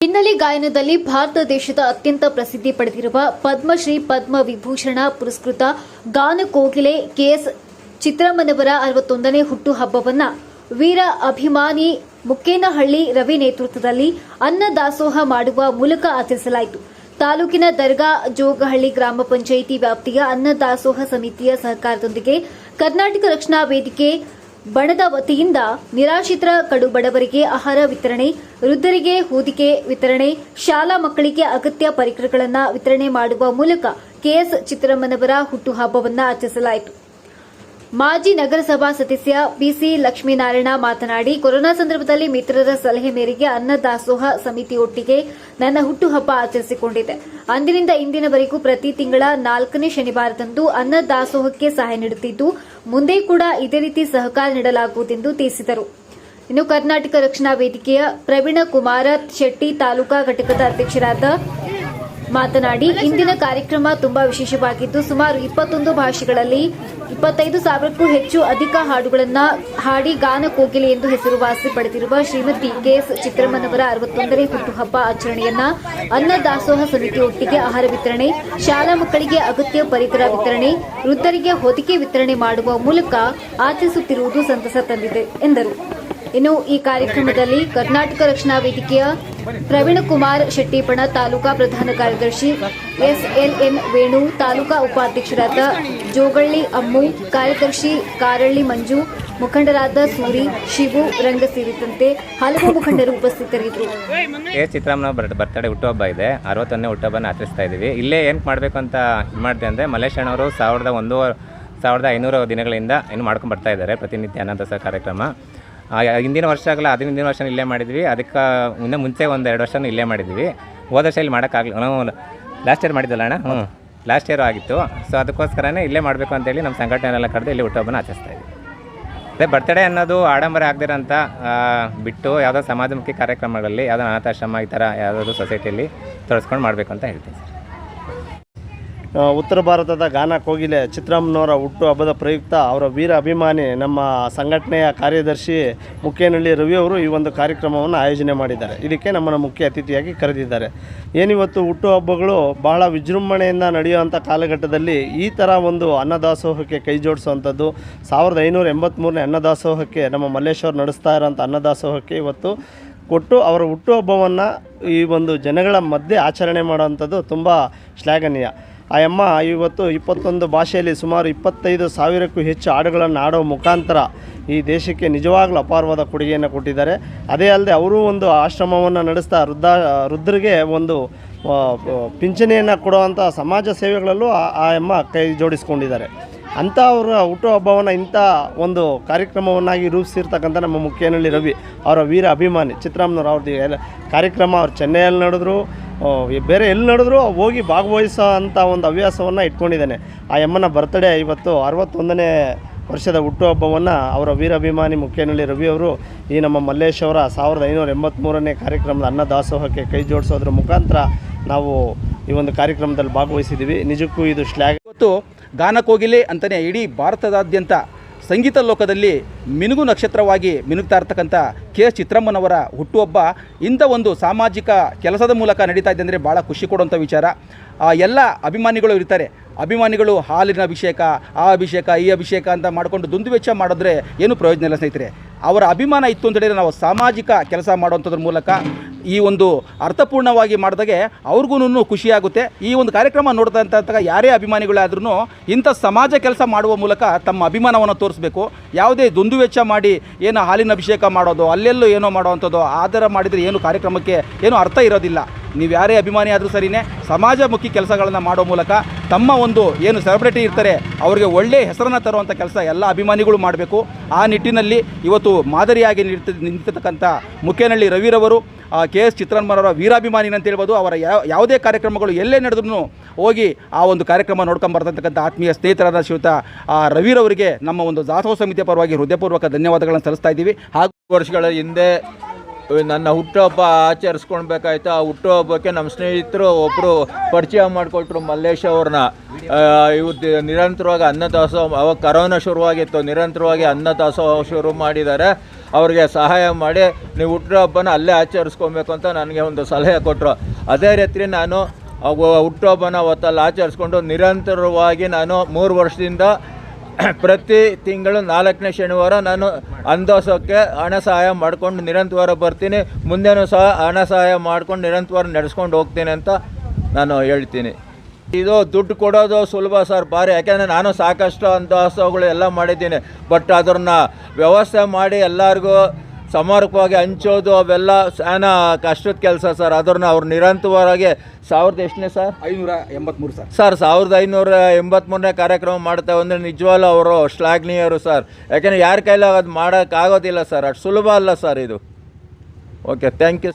ಹಿನ್ನೆಲೆ ಗಾಯನದಲ್ಲಿ ಭಾರತ ದೇಶದ ಅತ್ಯಂತ ಪ್ರಸಿದ್ಧಿ ಪಡೆದಿರುವ ಪದ್ಮಶ್ರೀ ಪದ್ಮ ವಿಭೂಷಣ ಪುರಸ್ಕೃತ ಗಾನ ಕೋಗಿಲೆ ಕೆಎಸ್ ಚಿತ್ರಮ್ಮನವರ ಅರವತ್ತೊಂದನೇ ಹುಟ್ಟುಹಬ್ಬವನ್ನ ವೀರ ಅಭಿಮಾನಿ ಮುಕ್ಕೇನಹಳ್ಳಿ ರವಿ ನೇತೃತ್ವದಲ್ಲಿ ಅನ್ನ ದಾಸೋಹ ಮಾಡುವ ಮೂಲಕ ಆಚರಿಸಲಾಯಿತು. ತಾಲೂಕಿನ ದರ್ಗಾ ಜೋಗಹಳ್ಳಿ ಗ್ರಾಮ ಪಂಚಾಯಿತಿ ವ್ಯಾಪ್ತಿಯ ಅನ್ನ ದಾಸೋಹ ಸಮಿತಿಯ ಸಹಕಾರದೊಂದಿಗೆ ಕರ್ನಾಟಕ ರಕ್ಷಣಾ ವೇದಿಕೆ ಬಣದ ವತಿಯಿಂದ ನಿರಾಶ್ರಿತರ ಕಡು ಬಡವರಿಗೆ ಆಹಾರ ವಿತರಣೆ, ವೃದ್ಧರಿಗೆ ಹೂದಿಕೆ ವಿತರಣೆ, ಶಾಲಾ ಮಕ್ಕಳಿಗೆ ಅಗತ್ಯ ಪರಿಕರಗಳನ್ನು ವಿತರಣೆ ಮಾಡುವ ಮೂಲಕ ಕೆಎಸ್ ಚಿತ್ರಮ್ಮನವರ ಹುಟ್ಟುಹಬ್ಬವನ್ನು ಆಚರಿಸಲಾಯಿತು. ಮಾಜಿ ನಗರಸಭಾ ಸದಸ್ಯ ಬಿಸಿ ಲಕ್ಷ್ಮೀನಾರಾಯಣ ಮಾತನಾಡಿ, ಕೊರೋನಾ ಸಂದರ್ಭದಲ್ಲಿ ಮಿತ್ರರ ಸಲಹೆ ಮೇರೆಗೆ ಅನ್ನದಾಸೋಹ ಸಮಿತಿಯೊಟ್ಟಿಗೆ ನನ್ನ ಹುಟ್ಟುಹಬ್ಬ ಆಚರಿಸಿಕೊಂಡಿದೆ ಅಂದಿನಿಂದ ಇಂದಿನವರೆಗೂ ಪ್ರತಿ ತಿಂಗಳ ನಾಲ್ಕನೇ ಶನಿವಾರದಂದು ಅನ್ನದಾಸೋಹಕ್ಕೆ ಸಹಾಯ ನೀಡುತ್ತಿದ್ದು ಮುಂದೆ ಕೂಡ ಇದೇ ರೀತಿ ಸಹಕಾರ ನೀಡಲಾಗುವುದೆಂದು ತಿಳಿಸಿದರು. ಇನ್ನು ಕರ್ನಾಟಕ ರಕ್ಷಣಾ ವೇದಿಕೆಯ ಪ್ರವೀಣ ಕುಮಾರ ಶೆಟ್ಟಿ ತಾಲೂಕಾ ಘಟಕದ ಅಧ್ಯಕ್ಷರಾದ ಮಾತನಾಡಿ ಇಂದಿನ ಕಾರ್ಯಕ್ರಮ ತುಂಬಾ ವಿಶೇಷವಾಗಿದ್ದು, ಸುಮಾರು ಇಪ್ಪತ್ತೊಂದು ಭಾಷೆಗಳಲ್ಲಿ ಇಪ್ಪತ್ತೈದು ಸಾವಿರಕ್ಕೂ ಹೆಚ್ಚು ಅಧಿಕ ಹಾಡುಗಳನ್ನು ಹಾಡಿ ಗಾನ ಕೋಗಿಲೆ ಎಂದು ಹೆಸರುವಾಸಿ ಪಡೆದಿರುವ ಶ್ರೀಮತಿ ಕೆಎಸ್ ಚಿತ್ರಮ್ಮನವರ ಅರವತ್ತೊಂದನೇ ಹುಟ್ಟುಹಬ್ಬ ಆಚರಣೆಯನ್ನ ಅನ್ನ ದಾಸೋಹ ಸಮಿತಿ ಒಟ್ಟಿಗೆ ಆಹಾರ ವಿತರಣೆ, ಶಾಲಾ ಮಕ್ಕಳಿಗೆ ಅಗತ್ಯ ಪರಿಕರ ವಿತರಣೆ, ವೃದ್ಧರಿಗೆ ಹೊದಿಕೆ ವಿತರಣೆ ಮಾಡುವ ಮೂಲಕ ಆಚರಿಸುತ್ತಿರುವುದು ಸಂತಸ ತಂದಿದೆ, ಎಂದರು. ಇನ್ನು ಈ ಕಾರ್ಯಕ್ರಮದಲ್ಲಿ ಕರ್ನಾಟಕ ರಕ್ಷಣಾ ವೇದಿಕೆಯ ಪ್ರವೀಣ್ ಕುಮಾರ್ ಶೆಟ್ಟಿಪಣ ತಾಲೂಕಾ ಪ್ರಧಾನ ಕಾರ್ಯದರ್ಶಿ ಎಸ್ಎಲ್ಎನ್ ವೇಣು, ತಾಲೂಕಾ ಉಪಾಧ್ಯಕ್ಷರಾದ ಜೋಗಳ್ಳಿ ಅಮ್ಮು, ಕಾರ್ಯದರ್ಶಿ ಕಾರಳ್ಳಿ ಮಂಜು, ಮುಖಂಡರಾದ ಸೂರಿ, ಶಿವು, ರಂಗ ಸೇರಿದಂತೆ ಹಲವು ಮುಖಂಡರು ಉಪಸ್ಥಿತರಿದ್ದರು. ಏ ಚಿತ್ರಾಮ್ನ ಬರ್, ಬರ್ತಡೇ ಹುಟ್ಟುಹಬ್ಬ ಇದೆ. ಅರವತ್ತೊಂದನೇ ಹುಟ್ಟುಹಬ್ಬನ ಆಚರಿಸ್ತಾ ಇದ್ದೀವಿ. ಇಲ್ಲೇ ಏನು ಮಾಡಬೇಕು ಅಂತ ಇದು ಮಾಡಿದೆ ಅಂದರೆ ಮಲ್ಲೇಶ್ ಅಣ್ಣವರು ಸಾವಿರದ ಒಂದು ಸಾವಿರದ ಐನೂರು ದಿನಗಳಿಂದ ಏನು ಮಾಡ್ಕೊಂಡು ಬರ್ತಾ ಇದ್ದಾರೆ. ಪ್ರತಿನಿತ್ಯ ಅನಂತಸ ಕಾರ್ಯಕ್ರಮ. ಆ, ವರ್ಷ ಆಗಲ್ಲ ಅದರಿಂದ ಹಿಂದಿನ ವರ್ಷ ಇಲ್ಲೇ ಮಾಡಿದ್ವಿ. ಅದಕ್ಕೆ ಮುಂದೆ ಮುಂಚೆ ಒಂದು ಎರಡು ವರ್ಷನೂ ಇಲ್ಲೇ ಮಾಡಿದ್ವಿ. ಹೋದ ವರ್ಷ ಇಲ್ಲಿ ಮಾಡೋಕ್ಕಾಗಲಿ ನಾವು ಲಾಸ್ಟ್ ಇಯರ್ ಮಾಡಿದ್ದಲ್ಲ ಅಣ್ಣ? ಹ್ಞೂ ಲಾಸ್ಟ್ ಇಯರ್ ಆಗಿತ್ತು. ಸೊ ಅದಕ್ಕೋಸ್ಕರನೇ ಇಲ್ಲೇ ಮಾಡಬೇಕು ಅಂತೇಳಿ ನಮ್ಮ ಸಂಘಟನೆಲ್ಲ ಕರೆದು ಇಲ್ಲಿ ಹುಟ್ಟುಹಬ್ಬನ ಆಚರಿಸ್ತಾ ಇದ್ವಿ. ಅದೇ ಬರ್ತಡೇ ಅನ್ನೋದು ಆಡಂಬರ ಆಗದಿರೋಂಥ ಬಿಟ್ಟು ಯಾವುದೋ ಸಮಾಜಮುಖಿ ಕಾರ್ಯಕ್ರಮಗಳಲ್ಲಿ ಯಾವುದೋ ಅನಾಥಾಶ್ರಮ ಈ ಥರ ಯಾವುದಾದ್ರು ಸೊಸೈಟಿಯಲ್ಲಿ ತೊಡಸ್ಕೊಂಡು ಮಾಡಬೇಕು ಅಂತ ಹೇಳ್ತೀನಿ ಸರ್. ಉತ್ತರ ಭಾರತದ ಗಾನ ಕೋಗಿಲೆ ಚಿತ್ರಮ್ಮನವರ ಹುಟ್ಟು ಹಬ್ಬದ ಪ್ರಯುಕ್ತ ಅವರ ವೀರ ಅಭಿಮಾನಿ ನಮ್ಮ ಸಂಘಟನೆಯ ಕಾರ್ಯದರ್ಶಿ ಮುಕ್ಕೇನಹಳ್ಳಿ ರವಿ ಅವರು ಈ ಒಂದು ಕಾರ್ಯಕ್ರಮವನ್ನು ಆಯೋಜನೆ ಮಾಡಿದ್ದಾರೆ. ಇದಕ್ಕೆ ನಮ್ಮನ್ನು ಮುಖ್ಯ ಅತಿಥಿಯಾಗಿ ಕರೆದಿದ್ದಾರೆ. ಏನಿವತ್ತು ಹುಟ್ಟುಹಬ್ಬಗಳು ಬಹಳ ವಿಜೃಂಭಣೆಯಿಂದ ನಡೆಯುವಂಥ ಕಾಲಘಟ್ಟದಲ್ಲಿ ಈ ಥರ ಒಂದು ಅನ್ನದಾಸೋಹಕ್ಕೆ ಕೈ ಜೋಡಿಸುವಂಥದ್ದು, ಸಾವಿರದ ಐನೂರ ಎಂಬತ್ತ್ಮೂರನೇ ಅನ್ನದಾಸೋಹಕ್ಕೆ ನಮ್ಮ ಮಲ್ಲೇಶ್ವರ್ ನಡೆಸ್ತಾ ಇರೋಂಥ ಅನ್ನದಾಸೋಹಕ್ಕೆ ಇವತ್ತು ಕೊಟ್ಟು ಅವರ ಹುಟ್ಟುಹಬ್ಬವನ್ನು ಈ ಒಂದು ಜನಗಳ ಮಧ್ಯೆ ಆಚರಣೆ ಮಾಡುವಂಥದ್ದು ತುಂಬ ಶ್ಲಾಘನೀಯ. ಆ ಅಮ್ಮ ಇವತ್ತು ಇಪ್ಪತ್ತೊಂದು ಭಾಷೆಯಲ್ಲಿ ಸುಮಾರು ಇಪ್ಪತ್ತೈದು ಸಾವಿರಕ್ಕೂ ಹೆಚ್ಚು ಹಾಡುಗಳನ್ನು ಆಡೋ ಮುಖಾಂತರ ಈ ದೇಶಕ್ಕೆ ನಿಜವಾಗ್ಲೂ ಅಪಾರವಾದ ಕೊಡುಗೆಯನ್ನು ಕೊಟ್ಟಿದ್ದಾರೆ. ಅದೇ ಅಲ್ಲದೆ ಅವರೂ ಒಂದು ಆಶ್ರಮವನ್ನು ನಡೆಸ್ತಾ ವೃದ್ಧ, ವೃದ್ಧರಿಗೆ ಒಂದು ಪಿಂಚಣಿಯನ್ನು ಕೊಡುವಂಥ ಸಮಾಜ ಸೇವೆಗಳಲ್ಲೂ ಆ ಎಮ್ಮ ಕೈ ಜೋಡಿಸ್ಕೊಂಡಿದ್ದಾರೆ. ಅಂಥ ಅವರ ಹುಟ್ಟುಹಬ್ಬವನ್ನು ಇಂಥ ಒಂದು ಕಾರ್ಯಕ್ರಮವನ್ನಾಗಿ ರೂಪಿಸಿರ್ತಕ್ಕಂಥ ನಮ್ಮ ಮುಖ್ಯನಹಳ್ಳಿ ರವಿ ಅವರ ವೀರ ಅಭಿಮಾನಿ ಚಿತ್ರಾಮ್ನವ್ರು ಅವ್ರದ್ದು ಕಾರ್ಯಕ್ರಮ ಅವ್ರು ಚೆನ್ನೈಯಲ್ಲಿ ನಡೆದ್ರು. ಬೇರೆ ಎಲ್ಲಿ ನಡೆದ್ರು ಹೋಗಿ ಭಾಗವಹಿಸೋ ಅಂಥ ಒಂದು ಹವ್ಯಾಸವನ್ನು ಇಟ್ಕೊಂಡಿದ್ದಾನೆ. ಆ ಯಮ್ಮನ ಬರ್ತ್ಡೇ ಇವತ್ತು ಅರವತ್ತೊಂದನೇ ವರ್ಷದ ಹುಟ್ಟುಹಬ್ಬವನ್ನು ಅವರ ವೀರಾಭಿಮಾನಿ ಮುಖ್ಯನಳ್ಳಿ ರವಿ ಅವರು ಈ ನಮ್ಮ ಮಲ್ಲೇಶ್ ಅವರ ಸಾವಿರದ ಐನೂರ ಎಂಬತ್ತ್ಮೂರನೇ ಕಾರ್ಯಕ್ರಮದ ಅನ್ನದಾಸೋಹಕ್ಕೆ ಕೈ ಜೋಡಿಸೋದ್ರ ಮುಖಾಂತರ ನಾವು ಈ ಒಂದು ಕಾರ್ಯಕ್ರಮದಲ್ಲಿ ಭಾಗವಹಿಸಿದ್ದೀವಿ. ನಿಜಕ್ಕೂ ಇದು ಶ್ಲಾಘ ಇವತ್ತು ಗಾನಕೋಗಿಲೆ ಅಂತಲೇ ಇಡೀ ಭಾರತದಾದ್ಯಂತ ಸಂಗೀತ ಲೋಕದಲ್ಲಿ ಮಿನುಗು ನಕ್ಷತ್ರವಾಗಿ ಮಿನುಗ್ತಾ ಇರ್ತಕ್ಕಂಥ ಕೆ ಎಸ್ ಚಿತ್ರಮ್ಮನವರ ಹುಟ್ಟುಹಬ್ಬ ಇಂಥ ಒಂದು ಸಾಮಾಜಿಕ ಕೆಲಸದ ಮೂಲಕ ನಡೀತಾ ಇದೆ ಅಂದರೆ ಭಾಳ ಖುಷಿ ಕೊಡುವಂಥ ವಿಚಾರ. ಎಲ್ಲ ಅಭಿಮಾನಿಗಳು ಇರ್ತಾರೆ. ಅಭಿಮಾನಿಗಳು ಹಾಲಿನ ಅಭಿಷೇಕ, ಆ ಅಭಿಷೇಕ, ಈ ಅಭಿಷೇಕ ಅಂತ ಮಾಡಿಕೊಂಡು ದುಂದುವೆಚ್ಚ ಮಾಡಿದ್ರೆ ಏನು ಪ್ರಯೋಜನ ಇಲ್ಲ ಸ್ನೇಹಿತರೆ. ಅವರ ಅಭಿಮಾನ ಇತ್ತು ಅಂತ ಹೇಳಿದರೆ ನಾವು ಸಾಮಾಜಿಕ ಕೆಲಸ ಮಾಡುವಂಥದ್ರ ಮೂಲಕ ಈ ಒಂದು ಅರ್ಥಪೂರ್ಣವಾಗಿ ಮಾಡಿದಾಗೆ ಅವ್ರಿಗೂ ಖುಷಿಯಾಗುತ್ತೆ. ಈ ಒಂದು ಕಾರ್ಯಕ್ರಮ ನೋಡ್ತಾ ಯಾರೇ ಅಭಿಮಾನಿಗಳಾದ್ರೂ ಇಂಥ ಸಮಾಜ ಕೆಲಸ ಮಾಡುವ ಮೂಲಕ ತಮ್ಮ ಅಭಿಮಾನವನ್ನು ತೋರಿಸ್ಬೇಕು. ಯಾವುದೇ ದುಂದು ವೆಚ್ಚ ಮಾಡಿ ಏನು ಹಾಲಿನ ಅಭಿಷೇಕ ಮಾಡೋದು, ಅಲ್ಲೆಲ್ಲೋ ಏನೋ ಮಾಡೋವಂಥದ್ದು ಆ ಥರ ಮಾಡಿದರೆ ಏನು ಕಾರ್ಯಕ್ರಮಕ್ಕೆ ಏನು ಅರ್ಥ ಇರೋದಿಲ್ಲ. ನೀವು ಯಾರೇ ಅಭಿಮಾನಿ ಆದರೂ ಸರಿಯೇ ಸಮಾಜಮುಖಿ ಕೆಲಸಗಳನ್ನು ಮಾಡೋ ಮೂಲಕ ತಮ್ಮ ಒಂದು ಏನು ಸೆಲೆಬ್ರಿಟಿ ಇರ್ತಾರೆ, ಅವರಿಗೆ ಒಳ್ಳೆಯ ಹೆಸರನ್ನು ತರುವಂಥ ಕೆಲಸ ಎಲ್ಲ ಅಭಿಮಾನಿಗಳು ಮಾಡಬೇಕು. ಆ ನಿಟ್ಟಿನಲ್ಲಿ ಇವತ್ತು ಮಾದರಿಯಾಗಿ ನಿಂತ ನಿಂತಿರ್ತಕ್ಕಂಥ ಮುಖೇನಹಳ್ಳಿ ರವಿರವರು ಕೆ ಎಸ್ ಚಿತ್ರನ್ಮರವರ ವೀರಾಭಿಮಾನಿ ಅಂತ ಹೇಳ್ಬೋದು, ಅವರ ಯಾವ ಯಾವುದೇ ಕಾರ್ಯಕ್ರಮಗಳು ಎಲ್ಲೇ ನಡೆದ್ರೂ ಹೋಗಿ ಆ ಒಂದು ಕಾರ್ಯಕ್ರಮ ನೋಡ್ಕೊಂಬರ್ತಕ್ಕಂಥ ಆತ್ಮೀಯ ಸ್ನೇಹಿತರಾದ ಶ್ರೀಯುತ ರವಿರವರಿಗೆ ನಮ್ಮ ಒಂದು ದಾಸೋಹ ಸಮಿತಿಯ ಪರವಾಗಿ ಹೃದಯಪೂರ್ವಕ ಧನ್ಯವಾದಗಳನ್ನು ಸಲ್ಲಿಸ್ತಾ ಇದ್ದೀವಿ. ಹಾಗೂ ವರ್ಷಗಳ ಹಿಂದೆ ನನ್ನ ಹುಟ್ಟುಹಬ್ಬ ಆಚರಿಸ್ಕೊಳ್ಬೇಕಾಯ್ತು? ಆ ಹುಟ್ಟುಹಬ್ಬಕ್ಕೆ ನಮ್ಮ ಸ್ನೇಹಿತರು ಒಬ್ಬರು ಪರಿಚಯ ಮಾಡಿಕೊಟ್ರು ಮಲ್ಲೇಶ್ ಅವ್ರನ್ನ. ಇವತ್ತು ನಿರಂತರವಾಗಿ ಅನ್ನದಾಸೋಹ ಅವಾಗ ಕರೋನಾ ಶುರುವಾಗಿತ್ತು. ನಿರಂತರವಾಗಿ ಅನ್ನದಾಸೋಹ ಶುರು ಮಾಡಿದ್ದಾರೆ. ಅವ್ರಿಗೆ ಸಹಾಯ ಮಾಡಿ ನೀವು ಹುಟ್ಟುಹಬ್ಬನ ಅಲ್ಲೇ ಆಚರಿಸ್ಕೊಬೇಕು ಅಂತ ನನಗೆ ಒಂದು ಸಲಹೆ ಕೊಟ್ಟರು ಅದೇ ರೀತಿ ನಾನು ಹುಟ್ಟುಹಬ್ಬನ ಅವತ್ತಲ್ಲಿ ಆಚರಿಸ್ಕೊಂಡು ನಿರಂತರವಾಗಿ ನಾನು ಮೂರು ವರ್ಷದಿಂದ ಪ್ರತಿ ತಿಂಗಳು ನಾಲ್ಕನೇ ಶನಿವಾರ ನಾನು ಅಂದೋಸಕ್ಕೆ ಹಣ ಸಹಾಯ ಮಾಡಿಕೊಂಡು ನಿರಂತರ ಬರ್ತೀನಿ. ಮುಂದೆನೂ ಸಹ ಹಣ ಸಹಾಯ ಮಾಡ್ಕೊಂಡು ನಿರಂತರ ನಡೆಸ್ಕೊಂಡು ಹೋಗ್ತೀನಿ ಅಂತ ನಾನು ಹೇಳ್ತೀನಿ. ಇದು ದುಡ್ಡು ಕೊಡೋದು ಸುಲಭ ಸರ್, ಭಾರಿ. ಯಾಕೆಂದರೆ ನಾನು ಸಾಕಷ್ಟು ಅಂದಾಸಗಳು ಎಲ್ಲ ಮಾಡಿದ್ದೀನಿ. ಬಟ್ ಅದನ್ನ ವ್ಯವಸ್ಥೆ ಮಾಡಿ ಎಲ್ಲರಿಗೂ ಸಮರ್ಪಕವಾಗಿ ಹಂಚೋದು ಅವೆಲ್ಲ ಸಾನ ಕಷ್ಟದ ಕೆಲಸ ಸರ್. ಅದನ್ನ ಅವ್ರು ನಿರಂತರವಾಗಿ ಸಾವಿರದ ಎಷ್ಟನೇ ಸರ್? ಐನೂರ ಎಂಬತ್ಮೂರು ಸರ್. ಸರ್ ಸಾವಿರದ ಐನೂರ ಎಂಬತ್ತ್ಮೂರನೇ ಕಾರ್ಯಕ್ರಮ ಮಾಡ್ತೇವೆ ಅಂದರೆ ನಿಜವಾಗ್ಲೂ ಅವರು ಶ್ಲಾಘನೀಯರು ಸರ್. ಯಾಕೆಂದರೆ ಯಾರ ಕೈಲಾಗ ಅದು ಮಾಡೋಕ್ಕಾಗೋದಿಲ್ಲ ಸರ್. ಅಷ್ಟು ಸುಲಭ ಅಲ್ಲ ಸರ್ ಇದು. Okay thank you